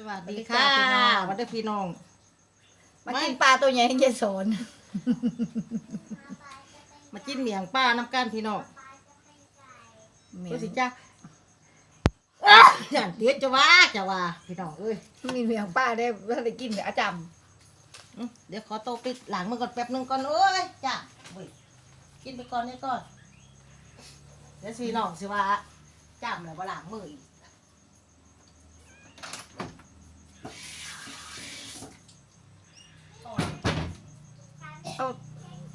สวัสดีสวัค่ะสดีจ้าพี่น้องวันเดพี่น้อง มากินปลาตัวใหญ่ให้ยายสอนมากินเมียงป้าน้ำกันพี่น้องแม่ก็สิจ้าอย่างเตี้ยจะว่าจะว่าพี่น้องเอ้ยมีเมียงป้าได้ว่าได้กินกับอาจอื้อเดี๋ยวขอโตวปิดหลังมือก่อนแป๊บหนึงก่อนโอ้ยจ้าเว้ยกินไปก่อนนี่ก่อนเดี๋ยวสิน้องสิว่าจ้ำแล้วว่าหลังมืออีก เอา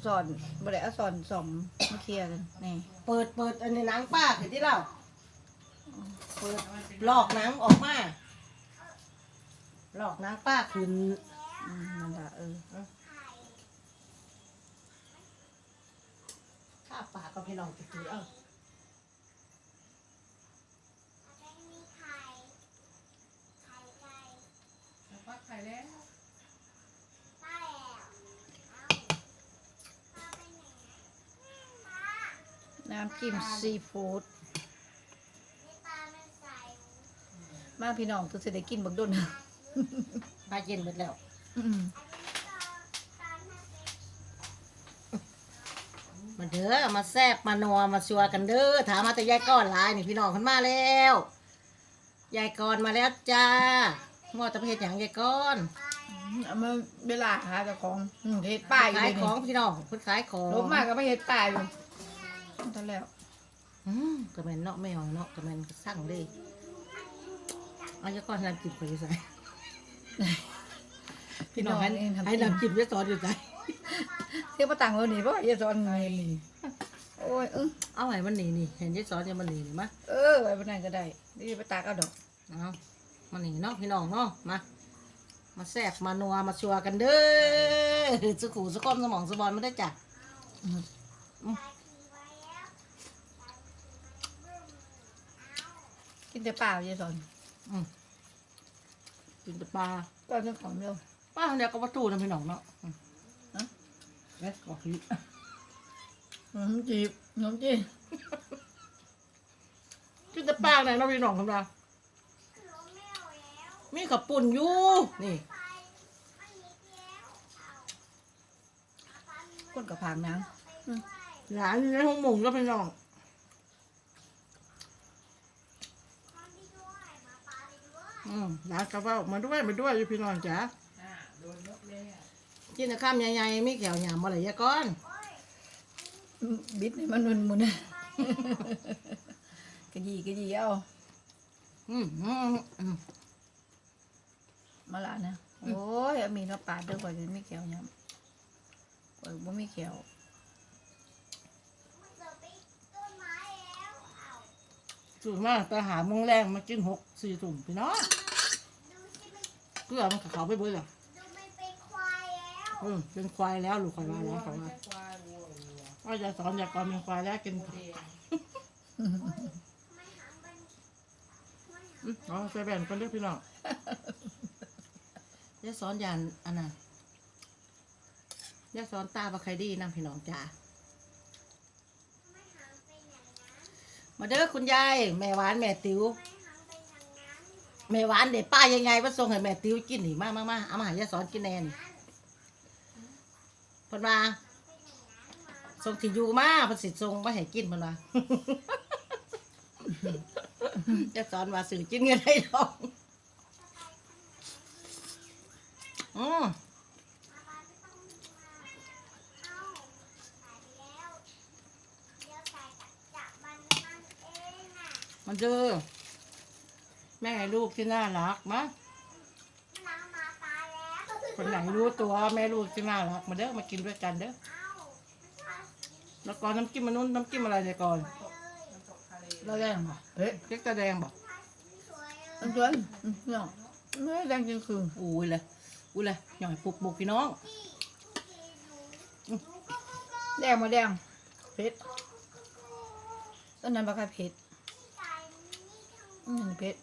สอนบ่ได้เอาสอนสอมมาเคลียร์กันนี่เปิดเปิดอันนี้หนังป้าคือที่เราเปิดลอกหนังออกมาลอกหนังป้าขึ้นอืมนั่นล่ะเออข้าปากก็พี่น้องจะถือเอา ฟักไข่แล้ว น้ำจิ้มซีฟู้ดมาพี่น้องตัวสิได้กินบักดนปลาเย็นหมดแล้วอืมมาเด้อมาแซบมานัวมาชัวกันเด้อถามมาแต่ยายก้อนหลายนี่พี่น้องขึ้นมาแล้วยายก้อนมาแล้วจ้าหม้อตะเพชรอย่างยายก้อนเอามาเวลาหาเจ้าของอืมเฮ็ดป้ายอยู่ขายเลยขนี่องพี่น้องเพิ่นขายของลบมากก็ไม่เฮ็ดป้ายอยู่ ตอนแล้วอืมกระแมนเนาะไม่เอาเนาะกระแมนสั่งเลยเอายายก้อนน้ำจิ้มไปอยู่ใส่พี่น้องให้ให้น้ำจิ้มยายสอนอยู่ใส่เที่ยวมาตังเราหนีเพราะว่ายายสอนเงินนี่โอ้ยเออเอาไว้มันหนีนี่เห็นยายสอนจะมันหนีนี่มะเออไว้บนนั้นก็ได้นี่ไปตากเอาดอกเอามันหนีเนาะพี่น้องเนาะมามาแซบมานัวมาชัวกันเด้อสุขูสุขมสมองสบอนไม่ได้จ้ะ กินแต่เปล่ายายสอนอืมกินแต่ปลาตอนนี้ของเดียวปลาเดียวก็ประตูนะพี่น้องเนาะอืมฮะเอ๊ะบอกพี่ขนมจีบขนมจีบกินแต่ปลาไหนเนาะพี่น้องของเรามีขับปุ่นอยู่นี่ก้นกับผางนางหลานอยู่ในห้องหมุงแล้วพี่น้อง อืมหลานกระเป๋ามาด้วยมาด้วยอยู่พี่น้องจ้ะอ่าโดนยกเลยอะกินแต่ข้ามใหญ่ๆมีแขวหยามมาเลยยะก้อนบิดให้มันมุนมุนกระยีกระยีเอาอืมอืมอืมมาละนะโอ้ยมีน้ำปลาเด้อก่อนจะไม่เขียวยำก่อนบ่มีเขียว สูงมากไปหาโมงแรงมากินหกสี่ถุงพี่น้องเพื่อมันกับเขาไปเบื่ออืมเป็นควายแล้วลูกควายมาแล้วเขาว่าแค่ควายวัววัวว่าจะสอนอยากก่อนเป็นควายแล้วกินเดียวอืมเอาใส่แบ่งกันด้วยพี่น้องจะสอนยานอันนั้นจะสอนตาบะใครดีนะพี่น้องจ้า มาเด้อคุณยายแม่หวานแม่ติ๋วแม่หวานเด็ดป้ายังไงว่าส่งให้แม่ติ๋วกินหนีมากมามาเอามาหายาสอนกินแนนพิ่นมาส่งที่อยู่มาเพิ่นสิส่งมาให้กินพิ่นว่าจะสอนว่าสื่อกินเงินให้ดอกอืม มันเจอแม่ให้ลูกที่น่ารักมะคนไหนรู้ตัวแม่ลูกที่น่ารักมาเด้อมากินด้วยกันเด้อแล้วก่อนน้ำจิ้มมันนู้นน้ำจิ้มอะไรเนี่ยก่อนน้ำตกทะเลเราแดงบ่เฮ้ยเล็กตาแดงบอกอันจวนอืมเนาะไม่แดงจริงคืออุ้ยเลยอุ้ยเลยหน่อยปุกปุกพี่น้องแดงมาแดงเผ็ดต้นนั้นบักค่าเผ็ด อืมเผ็ด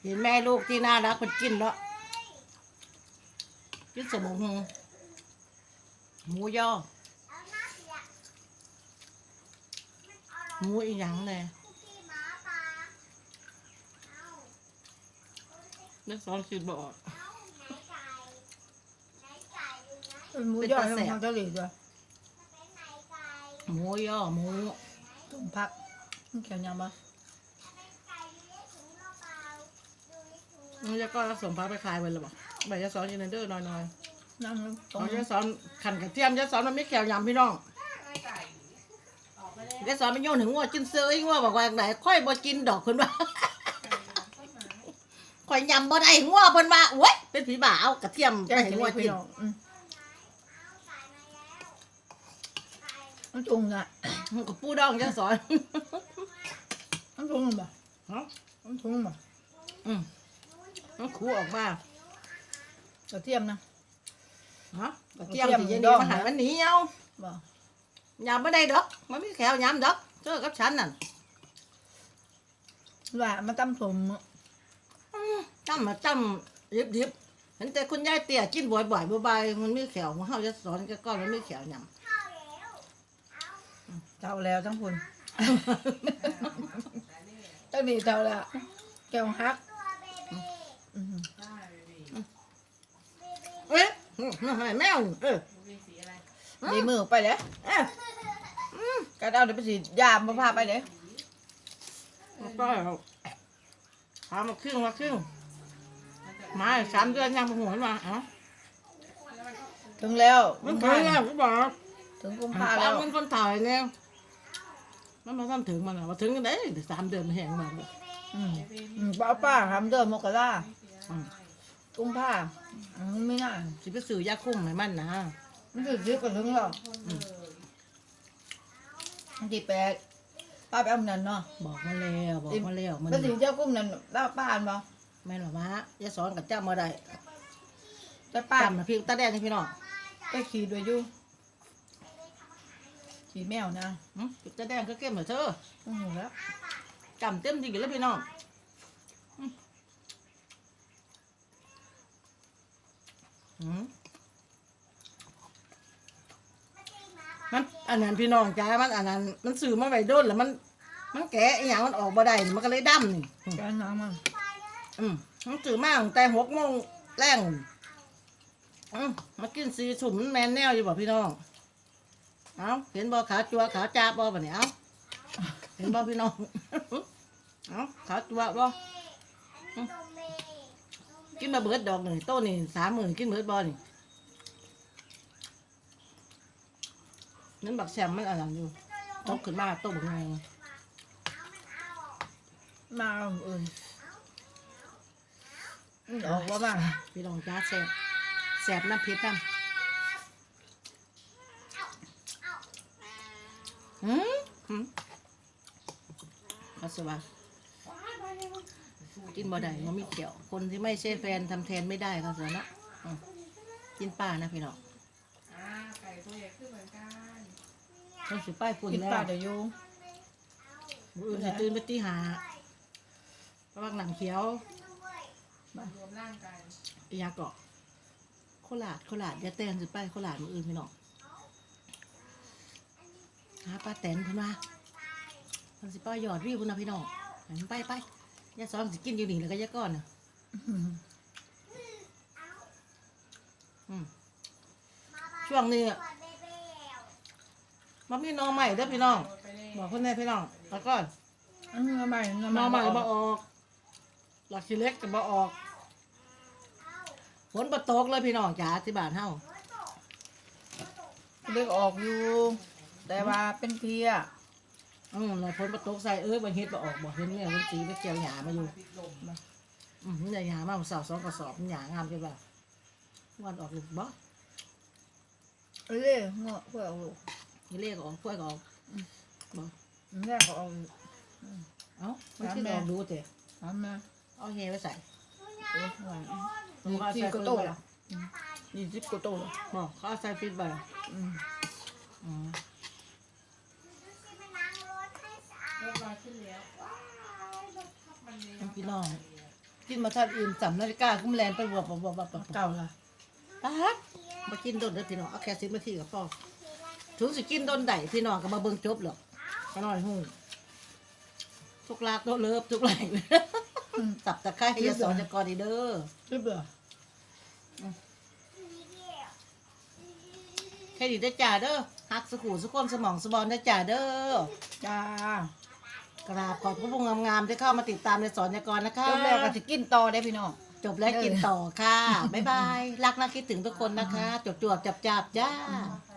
เห็นแม่ลูกที่น่ารักมันกินแล้วกินสมองหมูย่อหมูอีหยังเลยนักสอนคิดบออกเป็นหมูย่อยของทางเกาหลีด้วยหมูย่อหมู ต้มผักมันเขียวยำปะมันจะก็รับส่งพาไปขายไปหรือเปล่าใบจะสอนยินเดอร์น้อยนั่งๆตรงเขาจะสอนขันกระเทียมจะสอนมันไม่แขวยำพี่น้องไม่ไก่ออกไปแล้วจะสอนมันโยนถึงว่ากินเซยว่าบอกว่าไหนค่อยบ่กินดอกคนว่าไก่ต้นไม้ข่อยยำบ่ได้งัวเพิ่นว่าโอ้ยเป็นผีบ่าเอากระเทียมแกไปงให้กินงัวพี่กินน้องอืมมันจุงอะ มันก็ปูดองจะสอน มันจุงบ่ฮะมันจุงบ่อืมมันคูออกมากระเทียมนะฮะกระเทียมกระเทียมสิเย็นดนี้องมาหานะมันหนีเอาบ่ยำบ่ได้ดอกมันมีแขวยำดอกเจอกับฉันนั่นว่ามันตั้มสมจำมาจำยิบยิบเห็นแต่คุณยายเตี้ยกินบ่อยๆบ่ายๆมันมีแขวของเฮาจะสอนก็ก้อนมันมีแขวยำ เท่าแล้วทั้งคุณแต่นี่ตั้งนี้เท่าแล้วแก้วฮักอืมได้เลยดิเอ๊ะอืมนั่นไงแมวนี่เออมันเป็นสีอะไรดีมือไปเลยเอ๊ะก็เอาเดี๋ยวไปสิยามมาพาไปเลยแล้วก็พามาครึ่งมาครึ่งมันจะมาสามเดือนยังบ่หัวมาเอ้าแล้วมันก็ถึงแล้วมันถึงแล้วก็บอกถึงกุมพาภาแล้แล้ววมันคนถ่ายแล้ว มันมาทำถึงมันอะมาถึงกันได้สามเดือนมันแห้งมากเลยอืมอืมป้าป้าทำเดิมมกราอืมกุมภาอืมไม่น่าสิไปซื้อยาคุ้มให้มันนะมันถึงซื้อก็ถึงแล้วคนเลยวันที่แปดป้าไปเอาเงินเนาะบอกมาแล้วบอกมาแล้วมันแล้วถึงเจ้ากุ้มนั่นป้าป้าอันบ่แม่นหรอวะยาสอนกับจ้ามาได้แต่ป้าจำนะพี่ตาแดงนี่พี่น้องไปขี่ด้วยอยู่ ขี่แมวนะหึตาแดงก็เก็บเหมือนเธอโอ้โหแล้วจำเต็มจริงแล้วพี่น้องหึหึมันอันนั้นพี่น้องจ้ามันอันนั้นมันสื่อมาไว้โดนแล้วมัน มันแกะอหย่างมันออกบ่ได้มันก็เลยดำนี่แกน้ำมันอืมมันตื่นมาตั้งแต่หกโมงแรงอืมมากินซีสุ่มมันแมนแนวอยู่บ่พี่น้อง เอาเห็นบ่ขาจัวขาจ้าบ่บ่เนี่ยเอาเห็นบ่พี่น้องเอาขาจัวบ่อืมกินมาเบิดดอกหนึ่งโต้นี่สามหมื่นกินเบิดบ่นี่นั่นบักแซมมันอะไรอยู่ตกขึ้นมาโต้บักไงมาเอาเอื่นมันออกว่าบ้างพี่น้องจ้าแสบแสบน้ำเพชรน้ำ หืมหืมเขาสว่ากินบ่ได้มันมีเกี่ยว คนที่ไม่ใช่แฟนทำแทนไม่ได้เขาสว่านะอืมกินป้านะพี่น้องอ่าไก่ตัวใหญ่ขึ้นเหมือนกันต้องสิป้ายฝุ่นกินแล้วปลาเดี๋ยวอยู่มื้ออื่นสิตื่นไปตีหาระวังหนังเขียวรวมร่างกันอียาเกาะโคราดโคราดอยาแตนสิป้ายโคราดมืออื่นพี่น้อง หาป้าแตนเพิ่นว่ามันสิป้ายอดวิวพุ่นนะพี่น้องให้มันไปไปยาซ้อมสิกินอยู่นี่แล้วก็ยาก้อนน่ะอืมอืมช่วงนี้อะมันมีหน้องใหม่เด้อพี่น้องโดนไปเลยบอกคนแน่พี่น้องแล้วก็อันนี้ทำไมหน้องใหม่บบ่อกออก หลักสิเล็กก็บ่ออกฝนบ่ตกเลยพี่น้องจ๋าที่บ้านเฮาเลือกออกอยู่ แต่ว่าเป็นเพลียอืมแล้วฝนบ่ตกใส่เอ้ยบ่เฮ็ดบ่ออกบ่เห็นแม่มันสีไปเกี่ยวหญ้ามาอยู่ติดลมอืมนี่หญ้ามาเสาสองกระสอบมันหญ้างามจังว่าวันออกลูกบ่เอ้ยเงาะเพื่อเอาลูกนี่เลขออกกล้วยก็ออกบ่อันแรกก็เอาเอ้ามันคือออกดูแต่ทำมาเอาเฮไว้ใส่เอ้ยหวานดูว่ายี่ใส่สิบเฟิก็ร์โตสไปละยี่สิบก็โตละบอกเขาเอาใส่ฟิตไปอืมอืม รถมา ขึ้นแล้วว้ายรถทับมันเลยพี่น้อง กินมาทัดอื่นสำนาฬิกาคุ้มแลนไปบวบบบบบบบเก่าละป๊าดมากินโดนเด้อพี่น้องเอาแค่สิบนาทีกับพ่อถึงสิกินโดนไดพี่น้องก็มาเบิ่งจบหรอกก็น้อยหูทุกลากโตเลิฟทุกไหลสับตะไคร้ให้ยาสอนจะกรอีเด้อรีบเหรอแค่ดีได้อจ่าเด้อฮักสุขุสุขคนสมองสบอนได้อจ่าเด้อจ้า กราบขอบพระคุณงามๆที่เข้ามาติดตามในสอนยากรนะคะ จบแล้วก็จะกินต่อได้พี่น้อง จบแล้วกินต่อค่ะ บ๊ายบาย รักนะคิดถึงทุกคนนะคะจบจวบจับจับๆจ้าไป